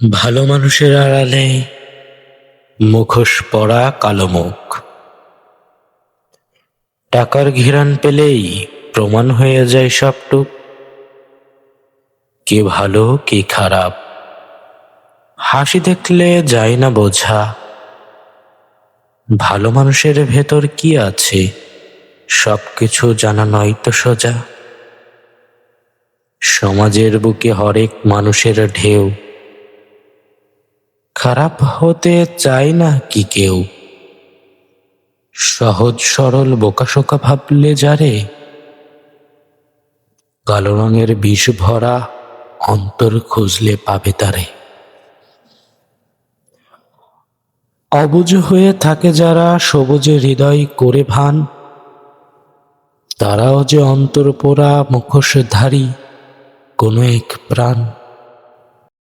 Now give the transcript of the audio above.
ভালো মানুষের আড়ালে মুখোশ পরা কালো মুখ। টাকার ঘিরান পেলেই প্রমাণ হয়ে যায় সবটুক। কে ভালো, কে খারাপ, হাসি দেখলে যায় না বোঝা। ভালো মানুষের ভেতর কি আছে, সবকিছু জানা নয় তো সোজা। সমাজের বুকে হরেক মানুষের ঢেউ। খারাপ হতে চায় না কি কেউ? সহজ সরল বোকাশোকা ভাবলে যারে? কালো রঙের বিষ ভরা অন্তর খুঁজলে পাবে তারে। অবুঝ হয়ে থাকে যারা সবুজে হৃদয় করে ভান, তারাও যে অন্তর পোড়া মুখোশধারী কোনো এক প্রাণ।